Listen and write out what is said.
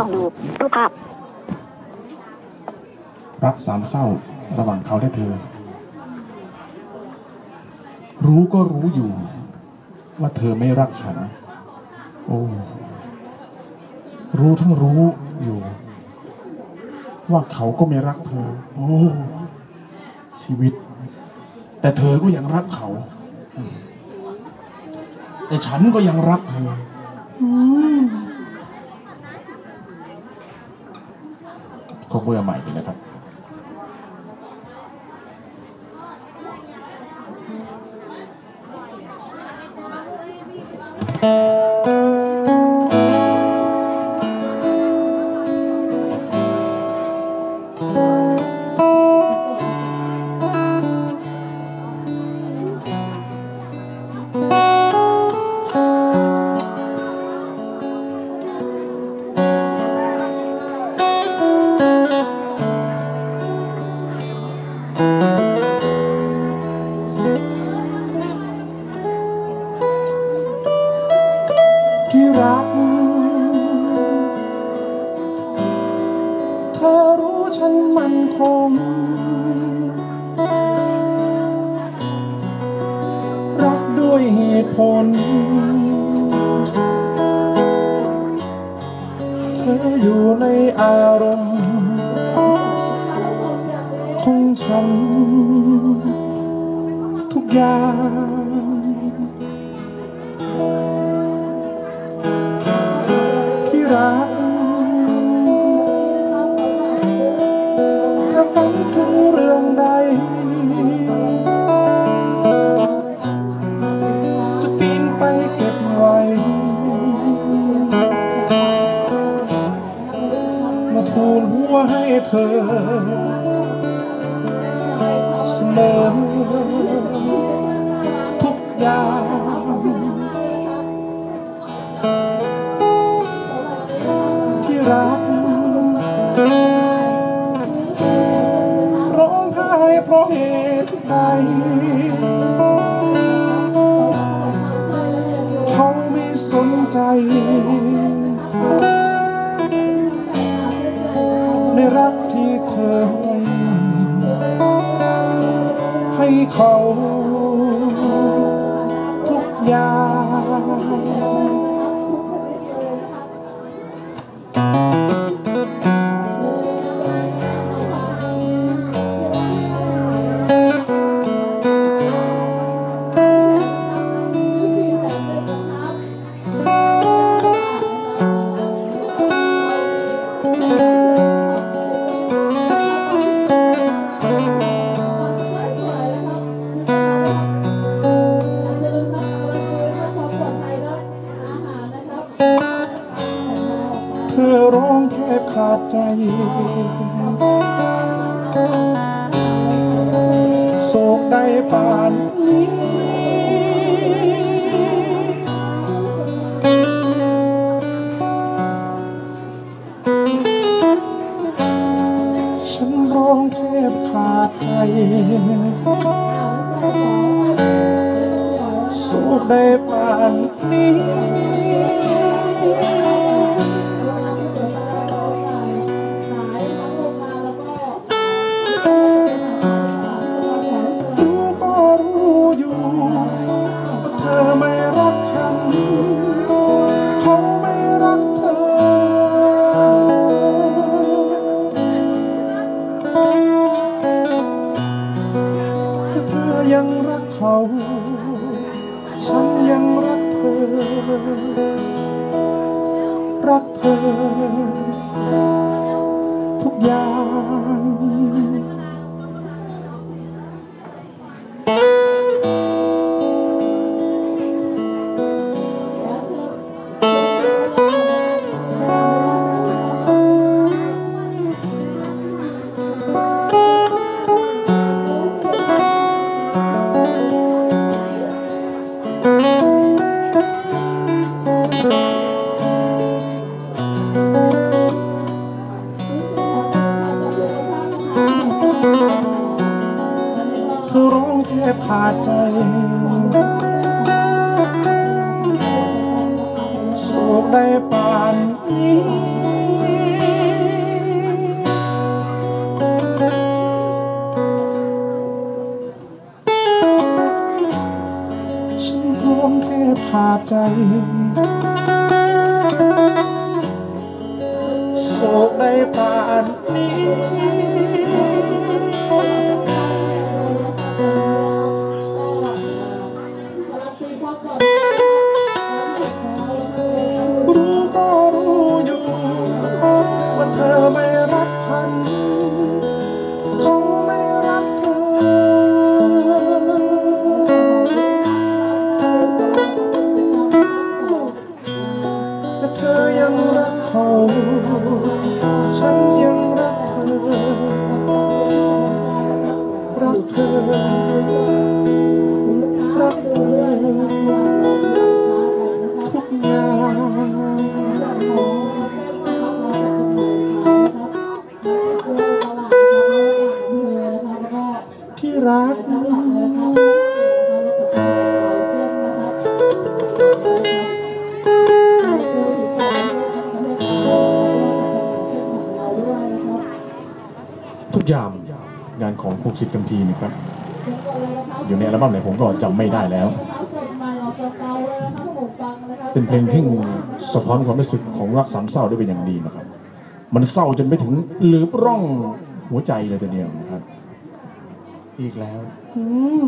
จงดูรูปภาพ รักสามเศร้าระหว่างเขาและเธอ รู้ก็รู้อยู่ ว่าเธอไม่รักฉัน โอ้รู้ทั้งรู้อยู่ ว่าเขาก็ไม่รักเธอ โอ้ชีวิต แต่เธอก็ยังรักเขา แต่ฉันก็ยังรักเธอขอ เมื่อใหม่นะครับ มรักด้วยเหตุผล เธออยู่ในอารมณ์ของฉัน ทุกอย่าง ทุกอย่างที่รักร้องไห้เพราะเหตุใด เป่านนี้ฉันร้องแทบขาดใจโศกได้ป่าน รักเธอ ทุกอย่าง บขาดใจ สุขได้ปานนี้ ฉันรวมแทบขาดใจ สุขได้ปานนี้ ทุกอย่างงานของพวกชิดกำทีนะครับอยู่ในอัลบั้มไหนผมก็จำไม่ได้แล้ว เป็นเพลงที่สะท้อนความรู้สึกของรักสามเศร้าได้เป็นอย่างดีนะครับ มันเศร้าจนไปถึงหลืบร่องหัวใจเลยทีเดียวนะครับ อีกแล้ว อืม